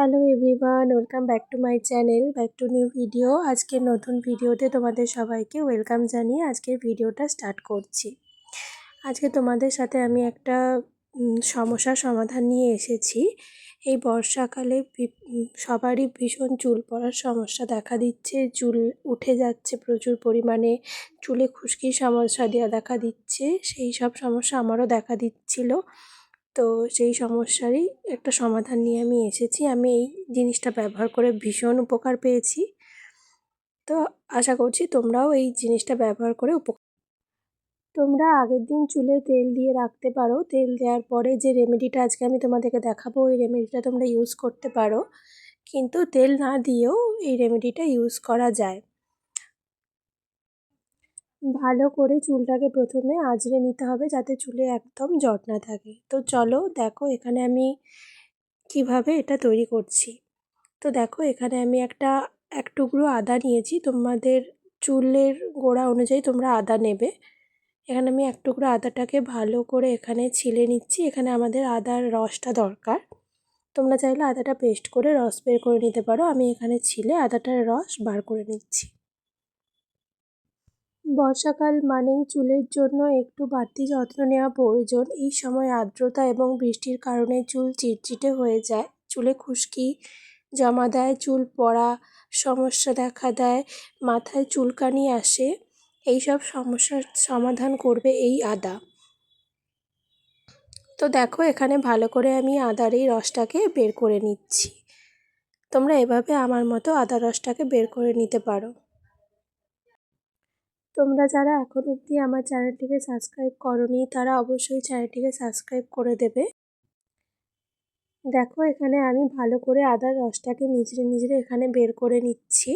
Hello everyone welcome back to my channel back to new video আজকের নতুন ভিডিওতে তোমাদের সবাইকে ওয়েলকাম জানিয়ে আজকের ভিডিওটা স্টার্ট করছি। আজকে তোমাদের সাথে আমি একটা সমস্যার সমাধান নিয়ে এসেছি। এই বর্ষাকালে সবারই ভীষণ চুল পড়ার সমস্যা দেখা দিচ্ছে, চুল উঠে যাচ্ছে প্রচুর পরিমাণে, চুলে খুশকির সমস্যা দেওয়া দেখা দিচ্ছে, সেই সব সমস্যা আমারও দেখা দিচ্ছিল। তো সেই সমস্যারই একটা সমাধান নিয়ে আমি এসেছি। আমি এই জিনিসটা ব্যবহার করে ভীষণ উপকার পেয়েছি। তো আশা করছি তোমরাও এই জিনিসটা ব্যবহার করে উপকার তোমরা আগের দিন চুলে তেল দিয়ে রাখতে পারো। তেল দেওয়ার পরে যে রেমেডিটা আজকে আমি তোমাদেরকে দেখাবো, ওই রেমেডিটা তোমরা ইউজ করতে পারো। কিন্তু তেল না দিয়েও এই রেমেডিটা ইউজ করা যায়। ভালো করে চুলটাকে প্রথমে আঁচড়ে নিতে হবে যাতে চুলে একদম জট না থাকে। তো চলো দেখো এখানে আমি কীভাবে এটা তৈরি করছি। তো দেখো এখানে আমি একটা, এক টুকরো আদা নিয়েছি। তোমাদের চুলের গোড়া অনুযায়ী তোমরা আদা নেবে। এখানে আমি এক টুকরো আদাটাকে ভালো করে এখানে ছিলে নিচ্ছি। এখানে আমাদের আদার রসটা দরকার। তোমরা চাইলে আদাটা পেস্ট করে রস বের করে নিতে পারো। আমি এখানে ছিলে আদাটার রস বার করে নিচ্ছি। বর্ষাকাল মানেই চুলের জন্য একটু বাড়তি যত্ন নেওয়া প্রয়োজন। এই সময় আর্দ্রতা এবং বৃষ্টির কারণে চুল চিটচিটে হয়ে যায়। চুলে খুশকি জমা দেয়, চুল পড়া সমস্যা দেখা দেয়, মাথায় চুলকানি আসে। এই সব সমস্যার সমাধান করবে এই আদা। তো দেখো, এখানে ভালো করে আমি আদার এই রসটাকে বের করে নিচ্ছি। তোমরা এভাবে আমার মতো আদা রসটাকে বের করে নিতে পারো। তোমরা যারা এখন অবধি আমার চ্যানেলটিকে সাবস্ক্রাইব করনি, তারা অবশ্যই চ্যানেলটিকে সাবস্ক্রাইব করে দেবে। দেখো, এখানে আমি ভালো করে আদার রসটাকে নিজে নিজে এখানে বের করে নিচ্ছি।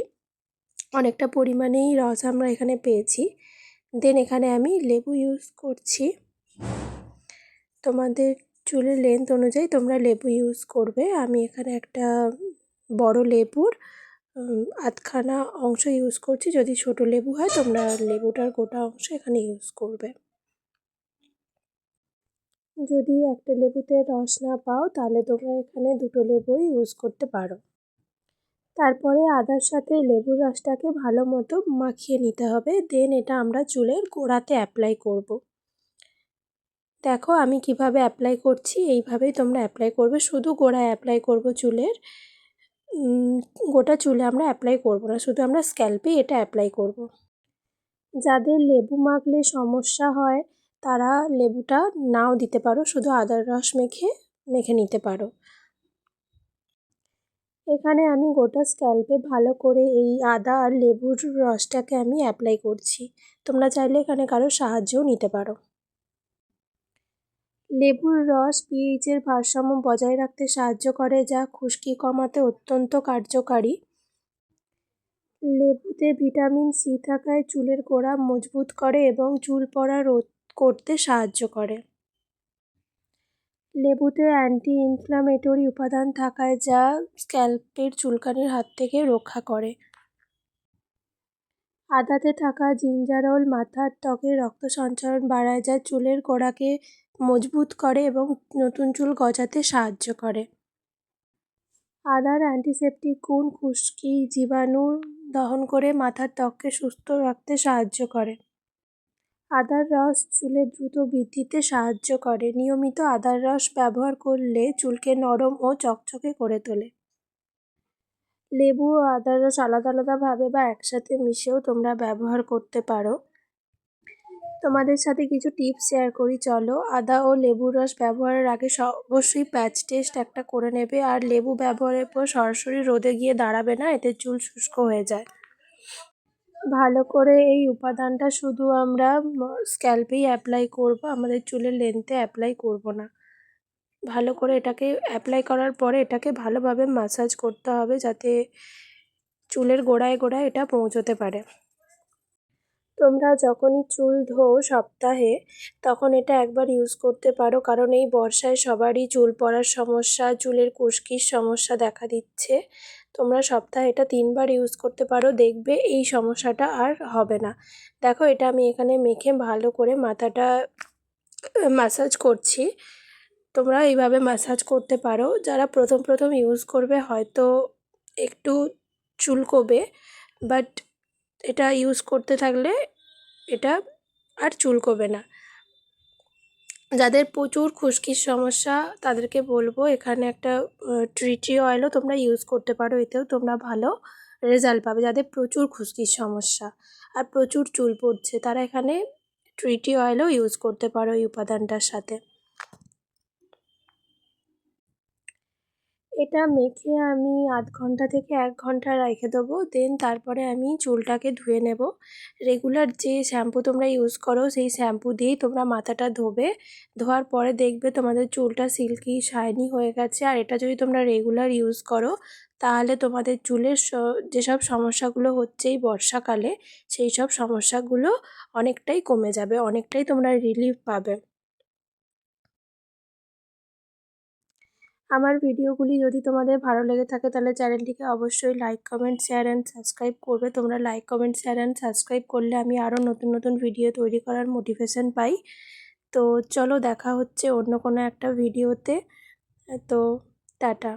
অনেকটা পরিমাণেই রস আমরা এখানে পেয়েছি। দেন এখানে আমি লেবু ইউজ করছি। তোমাদের চুলের লেন্থ অনুযায়ী তোমরা লেবু ইউজ করবে। আমি এখানে একটা বড় লেবুর আধখানা অংশ ইউজ করছি। যদি ছোট লেবু হয়, তোমরা লেবুটার গোটা অংশ এখানে ইউজ করবে। যদি একটা লেবুতে রস না পাও, তাহলে তোমরা এখানে দুটো লেবুই ইউজ করতে পারো। তারপরে আদার সাথে লেবুর রসটাকে ভালো মতো মাখিয়ে নিতে হবে। দেন এটা আমরা চুলের গোড়াতে অ্যাপ্লাই করব। দেখো, আমি কীভাবে অ্যাপ্লাই করছি? এইভাবেই তোমরা অ্যাপ্লাই করবে। শুধু গোড়ায় অ্যাপ্লাই করব চুলের। গোটা চুলে আমরা অ্যাপ্লাই করব না। শুধু আমরা স্ক্যাল্পে এটা অ্যাপ্লাই করব। যাদের লেবু মাখলে সমস্যা হয়, তারা লেবুটা নাও দিতে পারো, শুধু আদার রস মেখে মেখে নিতে পারো। এখানে আমি গোটা স্ক্যাল্পে ভালো করে এই আদা আর লেবুর রসটাকে আমি অ্যাপ্লাই করছি। তোমরা চাইলে এখানে কারও সাহায্যও নিতে পারো। লেবুর রস পিএইচের ভারসাম্য বজায় রাখতে সাহায্য করে, যা খুশকি কমাতে অত্যন্ত কার্যকারী। লেবুতে ভিটামিন সি থাকায় চুলের গোড়া মজবুত করে এবং চুল পড়া রোধ করতে সাহায্য করে। লেবুতে অ্যান্টি ইনফ্ল্যামেটরি উপাদান থাকায়, যা স্ক্যাল্পের চুলকানির হাত থেকে রক্ষা করে। আদাতে থাকা জিঞ্জারল মাথার ত্বকে রক্ত সঞ্চালন বাড়ায়, যা চুলের গোড়াকে মজবুত করে এবং নতুন চুল গজাতে সাহায্য করে। আদার অ্যান্টিসেপটিক গুণ খুশকি জীবাণু দহন করে মাথার ত্বককে সুস্থ রাখতে সাহায্য করে। আদার রস চুলের দ্রুত বৃদ্ধিতে সাহায্য করে। নিয়মিত আদার রস ব্যবহার করলে চুলকে নরম ও চকচকে করে তোলে। লেবু ও আদার রস আলাদা আলাদাভাবে বা একসাথে মিশেও তোমরা ব্যবহার করতে পারো। তোমাদের সাথে কিছু টিপস শেয়ার করি, চলো। আদা ও লেবুর রস ব্যবহারের আগে অবশ্যই প্যাচ টেস্ট একটা করে নেবে। আর লেবু ব্যবহারের পর সরাসরি রোদে গিয়ে দাঁড়াবে না, এতে চুল শুষ্ক হয়ে যায়। ভালো করে এই উপাদানটা শুধু আমরা স্ক্যাল্পেই অ্যাপ্লাই করব, আমাদের চুলের লেন্থে অ্যাপ্লাই করব না। ভালো করে এটাকে অ্যাপ্লাই করার পরে এটাকে ভালোভাবে মাসাজ করতে হবে, যাতে চুলের গোড়ায় গোড়ায় এটা পৌঁছতে পারে। তোমরা যখনই চুল ধোও সপ্তাহে, তখন এটা একবার ইউজ করতে পারো। কারণ এই বর্ষায় সবারই চুল পড়ার সমস্যা, চুলের কুশকির সমস্যা দেখা দিচ্ছে। তোমরা সপ্তাহে এটা তিনবার ইউজ করতে পারো, দেখবে এই সমস্যাটা আর হবে না। দেখো, এটা আমি এখানে মেখে ভালো করে মাথাটা ম্যাসাজ করছি। তোমরা এইভাবে ম্যাসাজ করতে পারো। যারা প্রথম প্রথম ইউজ করবে হয়তো একটু চুলকোবে বাট এটা ইউজ করতে থাকলে এটা আর চুলকোবে না। যাদের প্রচুর খুশকির সমস্যা, তাদেরকে বলব এখানে একটা ট্রিটি অয়েলও তোমরা ইউজ করতে পারো, এতেও তোমরা ভালো রেজাল্ট পাবে। যাদের প্রচুর খুশকির সমস্যা আর প্রচুর চুল পড়ছে, তারা এখানে ট্রিটি অয়েলও ইউজ করতে পারো এই উপাদানটার সাথে। এটা মেখে আমি আধ ঘণ্টা থেকে এক ঘণ্টা রেখে দেবো। দেন তারপরে আমি চুলটাকে ধুয়ে নেব। রেগুলার যে শ্যাম্পু তোমরা ইউজ করো, সেই শ্যাম্পু দিয়েই তোমরা মাথাটা ধোবে। ধোয়ার পরে দেখবে তোমাদের চুলটা সিল্কি শাইনি হয়ে গেছে। আর এটা যদি তোমরা রেগুলার ইউজ করো, তাহলে তোমাদের চুলের যেসব সমস্যাগুলো হচ্ছে এই বর্ষাকালে, সেই সব সমস্যাগুলো অনেকটাই কমে যাবে, অনেকটাই তোমরা রিলিফ পাবে। আমার ভিডিওগুলি যদি তোমাদের ভালো লেগে থাকে তাহলে চ্যানেলটিকে অবশ্যই like comment share and subscribe করবে। তোমরা like comment share and subscribe করলে আমি আরও নতুন নতুন ভিডিও তৈরি করার মোটিভেশন পাই। তো চলো দেখা হচ্ছে অন্য কোনো একটা ভিডিওতে তো টাটা।